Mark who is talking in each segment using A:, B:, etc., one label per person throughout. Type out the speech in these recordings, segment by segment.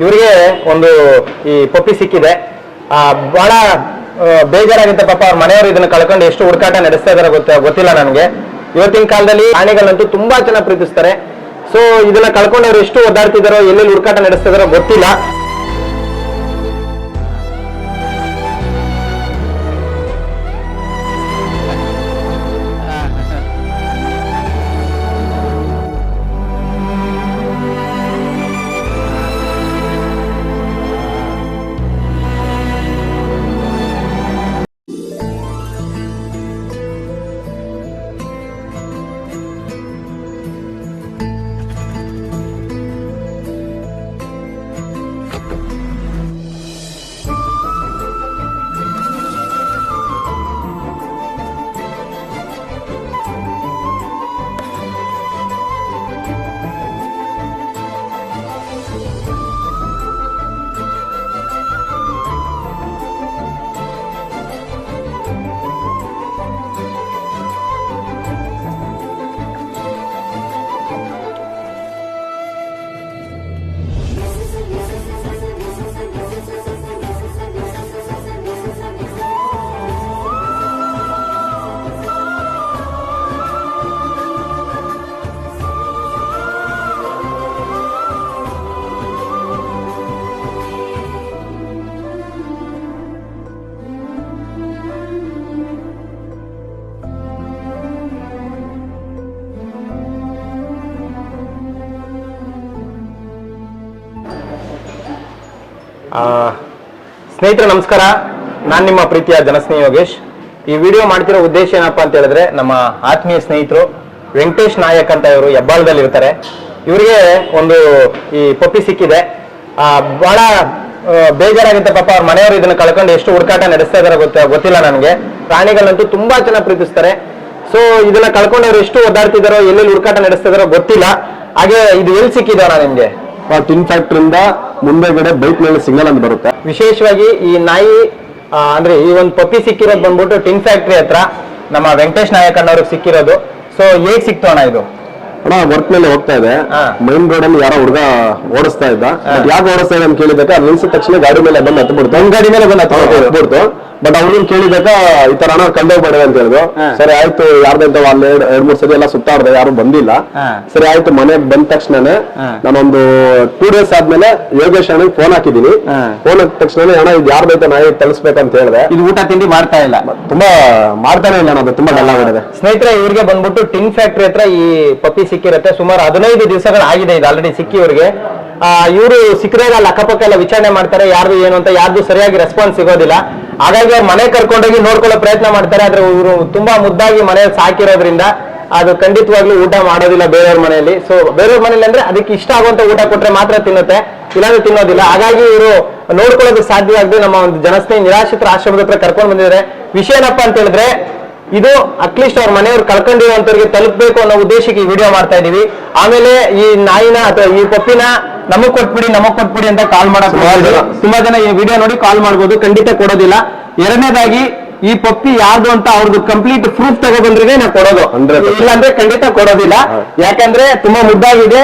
A: ಇವರಿಗೆ ಒಂದು ಈ ಪಪ್ಪಿ ಸಿಕ್ಕಿದೆ. ಆ, ಬಹಳ ಬೇಜಾರಾಗಿದ್ದ ಪಾಪ ಅವ್ರ ಮನೆಯವರು ಇದನ್ನ ಕಳ್ಕೊಂಡು ಎಷ್ಟು ಹುಡುಕಾಟ ನಡೆಸ್ತಾ ಇದಾರೆ ಗೊತ್ತ ಗೊತ್ತಿಲ್ಲ ನನಗೆ. ಇವತ್ತಿನ ಕಾಲದಲ್ಲಿ ಪ್ರಾಣಿಗಳಂತೂ ತುಂಬಾ ಚೆನ್ನಾಗಿ ಪ್ರೀತಿಸ್ತಾರೆ. ಸೊ ಇದನ್ನ ಕಳ್ಕೊಂಡವ್ರು ಎಷ್ಟು ಒದ್ದಾಡ್ತಿದಾರೋ ಎಲ್ಲೆಲ್ಲಿ ಹುಡುಕಾಟ ನಡೆಸ್ತಾ ಇದಾರೋ ಗೊತ್ತಿಲ್ಲ. ಸ್ನೇಹಿತರೆ ನಮಸ್ಕಾರ. ನಾನು ನಿಮ್ಮ ಪ್ರೀತಿಯ ಜನಸ್ನೇಹಿ ಯೋಗೇಶ್. ಈ ವಿಡಿಯೋ ಮಾಡ್ತಿರೋ ಉದ್ದೇಶ ಏನಪ್ಪಾ ಅಂತ ಹೇಳಿದ್ರೆ ನಮ್ಮ ಆತ್ಮೀಯ ಸ್ನೇಹಿತರು ವೆಂಕಟೇಶ್ ನಾಯಕ್ ಅಂತ ಇವರು ಹೆಬ್ಬಾಳದಲ್ಲಿ ಇರ್ತಾರೆ. ಇವರಿಗೆ ಒಂದು ಈ ಪಪ್ಪಿ ಸಿಕ್ಕಿದೆ. ಆ, ಬಹಳ ಬೇಜಾರಾಗಿದ್ದ ಪಾಪ ಅವ್ರ ಮನೆಯವರು ಇದನ್ನ ಕಳ್ಕೊಂಡು ಎಷ್ಟು ಹುಡುಕಾಟ ನಡೆಸ್ತಾ ಇದಾರೆ ಗೊತ್ತ ಗೊತ್ತಿಲ್ಲ ನನಗೆ. ಪ್ರಾಣಿಗಳಂತೂ ತುಂಬಾ ಚೆನ್ನಾಗಿ ಪ್ರೀತಿಸ್ತಾರೆ. ಸೊ ಇದನ್ನ ಕಳ್ಕೊಂಡವ್ರು ಎಷ್ಟು ಒದ್ದಾಡ್ತಿದಾರೋ ಎಲ್ಲೆಲ್ಲಿ ಹುಡುಕಾಟ ನಡೆಸ್ತಾ ಇದಾರೋ ಗೊತ್ತಿಲ್ಲ. ಹಾಗೆ ಇದು ಎಲ್ಲಿ ಸಿಕ್ಕಿದಾರ ನಿಮ್ಗೆ?
B: ಟಿನ್ ಫ್ಯಾಕ್ಟ್ರಿಯಿಂದ ಮುಂದೆಗಡೆ ಬೈಕ್ ಮೇಲೆ ಸಿಗ್ನಲ್ ಅಂತ ಬರುತ್ತೆ.
A: ವಿಶೇಷವಾಗಿ ಈ ನಾಯಿ ಆ, ಅಂದ್ರೆ ಈ ಒಂದು ಪಪ್ಪಿ ಸಿಕ್ಕಿರೋದು ಬಂದ್ಬಿಟ್ಟು ಟಿನ್ ಫ್ಯಾಕ್ಟ್ರಿ ಹತ್ರ ನಮ್ಮ ವೆಂಕಟೇಶ್ ನಾಯಕ್ ಅನ್ನೋರಿಗೆ ಸಿಕ್ಕಿರೋದು. ಸೊ ಹೇಗ್ ಸಿಕ್ತು ಅಣ್ಣ ಇದು?
B: ಅಣ್ಣ ವರ್ಕ್ ಮೇಲೆ ಹೋಗ್ತಾ ಇದೆ.
A: ಹಾ.
B: ಮೈನ್ ರೋಡ್ ಅಲ್ಲಿ ಯಾರೋ ಹುಡುಗ ಓಡಿಸ್ತಾ ಇದ್ದ. ಯಾಕೆ ಓಡಿಸ್ತಾ ಇದೆ ಅಂತ ಕೇಳಿದಾಗ ಅದು ನಿಲ್ಸಿದ ತಕ್ಷಣ ಗಾಡಿ ಮೇಲೆ ಬಂದು ಹತ್ಬಿಡ್ತು. ಒಂದ್ ಗಾಡಿ ಮೇಲೆ ಬಂದು ಹತ್ಬಿಡ್ತು. ಬಟ್ ಅವ್ರನ್ನ ಕೇಳಿದಾಗ ಈ ತರ ಅಣ್ಣ ಬೇಡ ಅಂತ ಹೇಳಿದ್ರು. ಸರಿ ಆಯ್ತು ಯಾರ್ದಂತ ಅಲ್ಲಿ ಎರಡ್ ಎರಡ್ ಮೂರ್ ಸರಿ ಎಲ್ಲ ಸುತ್ತಾಡ್ದೆ ಯಾರು ಬಂದಿಲ್ಲ. ಸರಿ ಆಯ್ತು ಮನೆಗ್ ಬಂದ
A: ತಕ್ಷಣ.
B: ನಾನೊಂದು ಟೂ ಡೇಸ್ ಆದ್ಮೇಲೆ ಯೋಗೇಶ್ ಅಣ್ಣ ಫೋನ್ ಹಾಕಿದೀನಿ ಫೋನ್ ಹಾಕಿದ ತಕ್ಷಣ ಅಣ್ಣ ಇದು ಯಾರ್ದೈತೆ ನಾಯಿ ತಲಿಸ್ಬೇಕಂತ ಹೇಳಿದೆ.
A: ಇದು ಊಟ ತಿಂಡಿ ಮಾಡ್ತಾ ಇಲ್ಲ.
B: ತುಂಬಾ ಮಾಡ್ತಾನೆ ಇಲ್ಲ ನಾನು ಅದು ತುಂಬಾ ಡಲ್ ಮಾಡಿದೆ
A: ಸ್ನೇಹಿತರೆ ಇವ್ರಿಗೆ ಬಂದ್ಬಿಟ್ಟು ಟಿನ್ ಫ್ಯಾಕ್ಟ್ರಿ ಹತ್ರ ಈ ಪಪ್ಪಿ ಸಿಕ್ಕಿರತ್ತೆ. ಸುಮಾರು ಹದಿನೈದು ದಿವಸಗಳಾಗಿದೆ ಇದು ಆಲ್ರೆಡಿ ಸಿಕ್ಕಿ ಇವ್ರಿಗೆ. ಇವರು ಸಿಕ್ಕದಾಗ ಅಲ್ಲಿ ಅಕ್ಕಪಕ್ಕ ಎಲ್ಲ ವಿಚಾರಣೆ ಮಾಡ್ತಾರೆ, ಯಾರ್ದು ಏನು ಅಂತ ಯಾರ್ದು ಸರಿಯಾಗಿ ರೆಸ್ಪಾನ್ಸ್ ಸಿಗೋದಿಲ್ಲ. ಹಾಗಾಗಿ ಅವ್ರು ಮನೆ ಕರ್ಕೊಂಡೋಗಿ ನೋಡ್ಕೊಳ್ಳೋ ಪ್ರಯತ್ನ ಮಾಡ್ತಾರೆ, ಆದ್ರೆ ಇವರು ತುಂಬಾ ಮುದ್ದಾಗಿ ಮನೆಯಲ್ಲಿ ಸಾಕಿರೋದ್ರಿಂದ ಅದು ಖಂಡಿತವಾಗ್ಲೂ ಊಟ ಮಾಡೋದಿಲ್ಲ ಬೇರೆಯವ್ರ ಮನೆಯಲ್ಲಿ. ಸೊ ಬೇರೆಯವ್ರ ಮನೆಯಲ್ಲಿ ಅಂದ್ರೆ ಅದಕ್ಕೆ ಇಷ್ಟ ಆಗುವಂತ ಊಟ ಕೊಟ್ರೆ ಮಾತ್ರ ತಿನ್ನುತ್ತೆ, ಇಲ್ಲಾಂದ್ರೆ ತಿನ್ನೋದಿಲ್ಲ. ಹಾಗಾಗಿ ಇವರು ನೋಡ್ಕೊಳ್ಳೋದು ಸಾಧ್ಯವಾಗದೆ ನಮ್ಮ ಒಂದು ಜನಸ್ನೇಹಿ ನಿರಾಶ್ರಿತರ ಆಶ್ರಮದ ಹತ್ರ ಕರ್ಕೊಂಡು ಬಂದಿದ್ದಾರೆ. ವಿಷಯ ಏನಪ್ಪಾ ಅಂತ ಹೇಳಿದ್ರೆ ಇದು ಅಟ್ಲೀಸ್ಟ್ ಅವ್ರ ಮನೆಯವ್ರು ಕಳ್ಕೊಂಡಿರುವಂತವ್ರಿಗೆ ತಲುಪಬೇಕು ಅನ್ನೋ ಉದ್ದೇಶಕ್ಕೆ ಈ ವಿಡಿಯೋ ಮಾಡ್ತಾ ಇದೀವಿ. ಆಮೇಲೆ ಈ ನಾಯಿನ ಅಥವಾ ಈ ಪಪ್ಪಿನ ನಮಗ್ ಕೊಟ್ಬಿಡಿ ನಮಗ್ ಕೊಟ್ಬಿಡಿ ಅಂತ ಕಾಲ್ ಮಾಡಕ್ ತುಂಬಾ ಜನ ಈ ವಿಡಿಯೋ ನೋಡಿ ಕಾಲ್ ಮಾಡ್ಬೋದು ಖಂಡಿತ ಕೊಡೋದಿಲ್ಲ. ಎರಡನೇದಾಗಿ ಈ ಪಪ್ಪಿ ಯಾವ್ದು ಅಂತ ಅವ್ರದ್ದು ಕಂಪ್ಲೀಟ್ ಪ್ರೂಫ್ ತಗೊಬಂದ್ರೆ ನಾವು ಕೊಡೋದು.
B: 100%.
A: ಇಲ್ಲಾಂದ್ರೆ ಖಂಡಿತ ಕೊಡೋದಿಲ್ಲ. ಯಾಕಂದ್ರೆ ತುಂಬಾ ಮುದ್ದಾಗಿದೆ.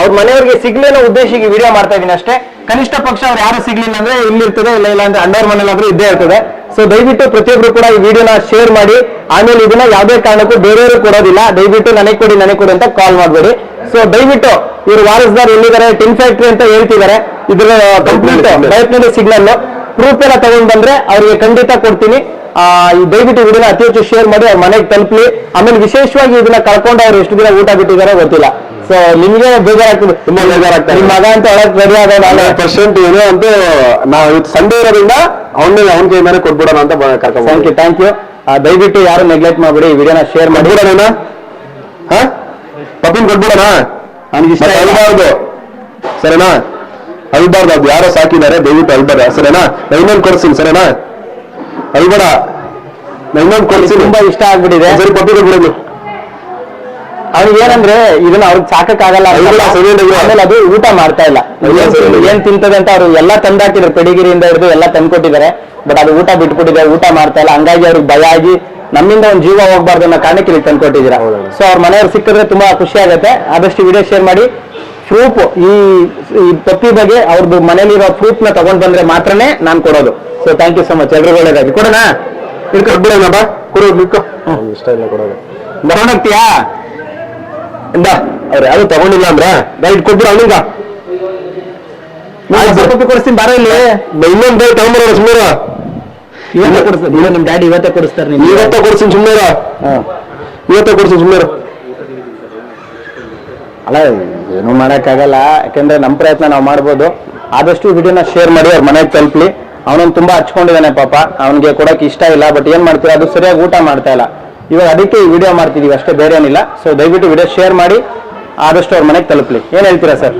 A: ಅವ್ರ ಮನೆಯವ್ರಿಗೆ ಸಿಗ್ಲಿ ಅನ್ನೋ ಉದ್ದೇಶಕ್ಕೆ ವಿಡಿಯೋ ಮಾಡ್ತಾ ಇದೀನಿ ಅಷ್ಟೇ. ಕನಿಷ್ಠ ಪಕ್ಷ ಅವ್ರು ಯಾರು ಸಿಗ್ಲಿಲ್ಲ ಅಂದ್ರೆ ಇಲ್ಲಿರ್ತದೆ ಇಲ್ಲ ಇಲ್ಲ ಅಂದ್ರೆ ಅಂಡರ್ ಮನೇಲಾದ್ರೂ ಇದ್ದೇ ಇರ್ತದೆ. ಸೊ ದಯವಿಟ್ಟು ಪ್ರತಿಯೊಬ್ರು ಕೂಡ ಈ ವಿಡಿಯೋನ ಶೇರ್ ಮಾಡಿ. ಆಮೇಲೆ ಇದನ್ನ ಯಾವುದೇ ಕಾರಣಕ್ಕೂ ಬೇರೆಯವರು ಕೊಡೋದಿಲ್ಲ. ದಯವಿಟ್ಟು ನನಗೆ ಕೊಡಿ ನನಗೆ ಕೊಡಿ ಅಂತ ಕಾಲ್ ಮಾಡಬೇಡಿ. ಸೊ ದಯವಿಟ್ಟು ಇವರು ವಾರಸ್ದಾರ್ ಎಲ್ಲಿದ್ದಾರೆ? ಟಿನ್ ಫ್ಯಾಕ್ಟ್ರಿ ಅಂತ ಹೇಳ್ತಿದ್ದಾರೆ. ಇದ್ರ ಕಂಪ್ಲೀಟ್ ಪ್ರಯತ್ನದ ಸಿಗ್ನಲ್ ಪ್ರೂಫ್ ಎಲ್ಲ ತಗೊಂಡ್ ಬಂದ್ರೆ ಅವ್ರಿಗೆ ಖಂಡಿತ ಕೊಡ್ತೀನಿ. ಆ, ಈ ದಯವಿಟ್ಟು ವಿಡಿಯೋನ ಅತಿ ಹೆಚ್ಚು ಶೇರ್ ಮಾಡಿ ಅವ್ರ ಮನೆಗೆ ತಲುಪಲಿ. ಆಮೇಲೆ ವಿಶೇಷವಾಗಿ ಇದನ್ನ ಕಳ್ಕೊಂಡು ಅವ್ರು ಎಷ್ಟು ದಿನ ಊಟ ಬಿಟ್ಟಿದ್ದಾರೆ ಗೊತ್ತಿಲ್ಲ. ಸೊ ನಿಮ್ಗೆ ಬೇಜಾರಾಗ್ತದೆ.
B: ತುಂಬಾ ಬೇಜಾರಾಗ್ತದೆ.
A: ನಿಮ್ ಮಗ ಅಂತ ಒಳಗೆ ರೆಡಿ ಆಗೋದು
B: ಪರ್ಸೆಂಟ್ ಏನೋ ಅಂತ ನಾವು ಇವತ್ತು ಸಂಡೇ ಇರೋದ್ರಿಂದ ಅವನ ಅವನ ಕೈ ಮೇಲೆ ಕೊಟ್ಬಿಡೋಣ ಅಂತ ಕರ್ಕೊಂಡು
A: ಥ್ಯಾಂಕ್ ಯು ಥ್ಯಾಂಕ್ ಯು ದಯವಿಟ್ಟು ಯಾರು ನೆಗ್ಲೆಕ್ಟ್ ಮಾಡ್ಬಿಡಿ. ಈ ವಿಡಿಯೋನ ಶೇರ್ ಮಾಡಿ.
B: ಮಾಡ್ಬಿಡೋಣ ಹಾ? ಪಪ್ಪಿನ ಕೊಟ್ಬಿಡೋಣ?
A: ನನಗೆ ಇಷ್ಟ.
B: ಅಳ್ಬಾರ್ದು. ಸರಿನಾ? ಅಲ್ಬಾರ್ದು ಅದು. ಯಾರೋ ಸಾಕಿದ್ದಾರೆ. ದಯವಿಟ್ಟು ಅಲ್ಬಾರ ಸರಿನಾ? ನಾ ಇನ್ನೊಂದು ಕೊಡ್ತೀನಿ ಸರಿನಾ? ಅಳ್ಬೇಡ. ನಾ ಇನ್ನೊಂದು ಕೊಡ್ತೀನಿ
A: ತುಂಬಾ ಇಷ್ಟ ಆಗ್ಬಿಟ್ಟಿದೆ.
B: ಸರಿ ಪಪ್ಪಿ ಕೊಟ್ಬಿಡೋದು
A: ಅವ್ರಿಗೆ ಏನಂದ್ರೆ ಇದನ್ನ ಅವ್ರಿಗೆ ಸಾಕಕ್ಕಾಗಲ್ಲ ಆಮೇಲೆ ಅದು ಊಟ ಮಾಡ್ತಾ ಇಲ್ಲ. ಏನ್ ತಿಂತದೆ ಅಂತ ಅವ್ರು ಎಲ್ಲಾ ತಂದಾಕಿದ್ರು ಪೆಡಿಗಿರಿಯಿಂದ ಹಿಡಿದು ಎಲ್ಲ ತಂದ್ಕೊಟ್ಟಿದ್ದಾರೆ. ಬಟ್ ಅದು ಊಟ ಬಿಟ್ಬಿಟ್ಟಿದೆ ಊಟ ಮಾಡ್ತಾ ಇಲ್ಲ. ಹಂಗಾಗಿ ಅವ್ರಿಗೆ ಭಯ ಆಗಿ ನಮ್ಮಿಂದ ಒಂದು ಜೀವ ಹೋಗ್ಬಾರ್ದು ಅನ್ನೋ ಕಾರಣಕ್ಕೆ ಇಲ್ಲಿ ತಂದ್ಕೊಟ್ಟಿದ್ದೀರಾ. ಸೊ ಅವ್ರ ಮನೆಯವ್ರು ಸಿಕ್ಕಿದ್ರೆ ತುಂಬಾ ಖುಷಿ ಆಗುತ್ತೆ. ಆದಷ್ಟು ವಿಡಿಯೋ ಶೇರ್ ಮಾಡಿ. ಪ್ರೂಫ್ ಈ ಈ ಪಪ್ಪಿ ಬಗ್ಗೆ ಅವ್ರದ್ದು ಮನೇಲಿರೋ ಪ್ರೂಫ್ನ ತಗೊಂಡ್ ಬಂದ್ರೆ ಮಾತ್ರನೇ ನಾನು ಕೊಡೋದು. So thank you so much ಎಲ್ರಿಗೂ ಒಳ್ಳೇದಾಗಿ ಕೊಡೋಣ?
B: ಬಿಡೋಣ ಬಾ. ಕೊಡು ಬಿಡ್ಕೊ ಇಷ್ಟ ಇಲ್ಲ ಕೊಡೋದು.
A: ತಗೊಂಡೋಗ್ತೀಯಾ
B: ಇಂದ. ಅವ್ರು ಯಾರು ತಗೊಂಡಿಲ್ಲ ಅಂದ್ರೆ ರೈಟ್ ಕೊಟ್ಬಿಡು ಅವನಿಗ
A: ಪಪ್ಪಿ ಕೊಡಿಸ್ತೀನಿ ಬಾರ ಇಲ್ಲಿ.
B: ಇನ್ನೊಂದು ಬೈ ತಗೊಂಬರೋಣ ಸುಮ್ಮನೆ
A: ಇವತ್ತೇ ಕೊಡಿಸ್ತೀನಿ ಇಲ್ಲ ನಿಮ್ ಡ್ಯಾಡಿ ಇವತ್ತೇ ಕೊಡಿಸ್ತಾರೆ ನಿಮ್ಗೆ.
B: ಇವತ್ತ ಕೊಡ್ತೀನಿ ಸುಮ್ಮನೆ ಇವತ್ತೇ ಕೊಡ್ಸಿ ಸುಮ್ಮನೆ
A: ಅಲ್ಲ ಏನು ಮಾಡಕ್ಕಾಗಲ್ಲ. ಯಾಕಂದ್ರೆ ನಮ್ಮ ಪ್ರಯತ್ನ ನಾವು ಮಾಡ್ಬೋದು. ಆದಷ್ಟು ವಿಡಿಯೋನ ಶೇರ್ ಮಾಡಿ ಅವ್ರ ಮನೆಗೆ ತಲುಪಲಿ. ಅವನೊಂದು ತುಂಬಾ ಹಚ್ಕೊಂಡಿದ್ದಾನೆ ಪಾಪ. ಅವನಿಗೆ ಕೊಡಕ್ಕೆ ಇಷ್ಟ ಇಲ್ಲ ಬಟ್ ಏನ್ ಮಾಡ್ತೀರಾ? ಅದು ಸರಿಯಾಗಿ ಊಟ ಮಾಡ್ತಾ ಇಲ್ಲ. ಇವಾಗ ಅದಕ್ಕೆ ಈ ವಿಡಿಯೋ ಮಾಡ್ತಿದ್ದೀವಿ ಅಷ್ಟೇ ಬೇರೆ ಏನಿಲ್ಲ. ಸೊ ದಯವಿಟ್ಟು ವಿಡಿಯೋ ಶೇರ್ ಮಾಡಿ ಆದಷ್ಟು ಅವ್ರ ಮನೆಗೆ ತಲುಪಲಿ. ಏನು ಹೇಳ್ತೀರಾ ಸರ್?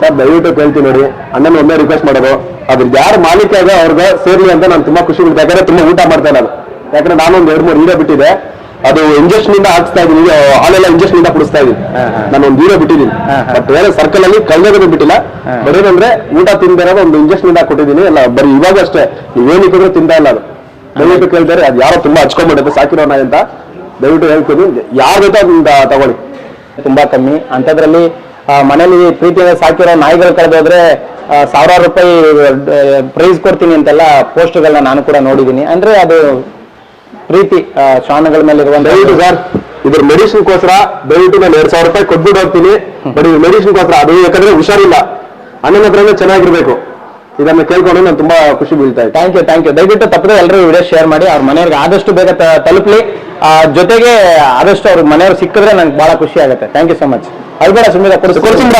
B: ಸರ್ ದಯವಿಟ್ಟು ಕೇಳ್ತೀನಿ ನೋಡಿ. ಅಣ್ಣನ ಒಮ್ಮೆ ರಿಕ್ವೆಸ್ಟ್ ಮಾಡೋದು. ಅದ್ರ ಯಾರು ಮಾಲೀಕ ಇದೆ ಅವ್ರಿಗೆ ಸೇರ್ಲಿ ಅಂತ ನಾನು ತುಂಬಾ ಖುಷಿ ಬಿಡ್ತಾ ಯಾಕಂದ್ರೆ ತುಂಬಾ ಊಟ ಮಾಡ್ತಾ ನಾನು ಯಾಕಂದ್ರೆ ನಾನು ಒಂದು ಎರಡು ಮೂರು ಹೀರೋ ಬಿಟ್ಟಿದೆ. ಅದು ಇಂಜೆಕ್ಷನ್ ಇಂದ ಹಾಕ್ಸ್ತಾ ಇದ್ದೀನಿ. ಹಾಲೆಲ್ಲ ಇಂಜೆಕ್ಷನ್ ಇಂದ ಕುಡಿಸ್ತಾ
A: ಇದ್ದೀನಿ.
B: ನಾನು ಒಂದು ಹೀರೋ ಬಿಟ್ಟಿದ್ದೀನಿ. ಬಟ್ ಬೇರೆ ಸರ್ಕಲ್ ಅಲ್ಲಿ ಕಳ್ದೋಗೋದು ಬಿಟ್ಟಿಲ್ಲ. ಬಟ್ ಊಟ ತಿಂದಿರೋದು ಒಂದು ಇಂಜೆಕ್ಷನ್ ಇಂದ ಕೊಟ್ಟಿದ್ದೀನಿ. ಎಲ್ಲ ಬರೀ ಇವಾಗ ಅಷ್ಟೇ. ನೀವೇನಿಕ್ಕಿದ್ರು ತಿಂತಾ ಇಲ್ಲ ಅದು. ದಯವಿಟ್ಟು ಕೇಳ್ತಾರೆ ಅದು ಯಾರೋ ತುಂಬಾ ಹಚ್ಕೊಂಡ್ಬಿಡುತ್ತೆ ಸಾಕಿರೋ ನಾಯಿ ಅಂತ. ದಯವಿಟ್ಟು ಹೇಳ್ತೀನಿ ಯಾರು ಬೇಕೋ ಅದನ್ನ ತಗೊಳ್ಳಿ.
A: ತುಂಬಾ ಕಮ್ಮಿ. ಅಂಥದ್ರಲ್ಲಿ ಮನೇಲಿ ಪ್ರೀತಿಯಿಂದ ಸಾಕಿರೋ ನಾಯಿಗಳು ಕಳೆದೋದ್ರೆ ಸಾವಿರಾರು ರೂಪಾಯಿ ಪ್ರೈಸ್ ಕೊಡ್ತೀನಿ ಅಂತೆಲ್ಲ ಪೋಸ್ಟ್ಗಳನ್ನ ನಾನು ಕೂಡ ನೋಡಿದ್ದೀನಿ. ಅಂದ್ರೆ ಅದು ಪ್ರೀತಿ ಶ್ವಾನಗಳ ಮೇಲೆ ಇರುವಂತ
B: ದಯವಿಟ್ಟು ಸರ್ ಇದ್ರ ಮೆಡಿಸಿನ್ಗೋಸ್ಕರ ದಯವಿಟ್ಟು ನಾನು ಎರಡ್ ಸಾವಿರ ರೂಪಾಯಿ ಕೊಟ್ಬಿಟ್ಟು ಹೋಗ್ತೀನಿ. ಬಟ್ ಇದು ಮೆಡಿಸಿನ್ಗೋಸ್ಕರ ಅದು ಯಾಕಂದ್ರೆ ಹುಷಾರಿಲ್ಲ. ಅಣ್ಣನ ಹತ್ರನೇ ಚೆನ್ನಾಗಿರ್ಬೇಕು. ಇದನ್ನ ಕೇಳ್ಕೊಂಡು ನಾನು ತುಂಬಾ ಖುಷಿ ಬೀಳ್ತಾ
A: ಥ್ಯಾಂಕ್ ಯು ಥ್ಯಾಂಕ್ ಯು ದಯವಿಟ್ಟು ತಪ್ಪದೆ ಎಲ್ಲರೂ ವಿಡಿಯೋ ಶೇರ್ ಮಾಡಿ ಅವ್ರ ಮನೆಯವ್ರಿಗೆ ಆದಷ್ಟು ಬೇಗ ತಲುಪಲಿ. ಆ, ಜೊತೆಗೆ ಆದಷ್ಟು ಅವ್ರ ಮನೆಯವ್ರು ಸಿಕ್ಕಿದ್ರೆ ನಂಗೆ ಬಹಳ ಖುಷಿ ಆಗುತ್ತೆ. ಥ್ಯಾಂಕ್ ಯು ಸೊ ಮಚ್ ಅದು ಬೇಡ ಸುಮ್ಮನೆ ಕೊಡಿಸಿ
B: ಕೊಡ್ತೀನಿ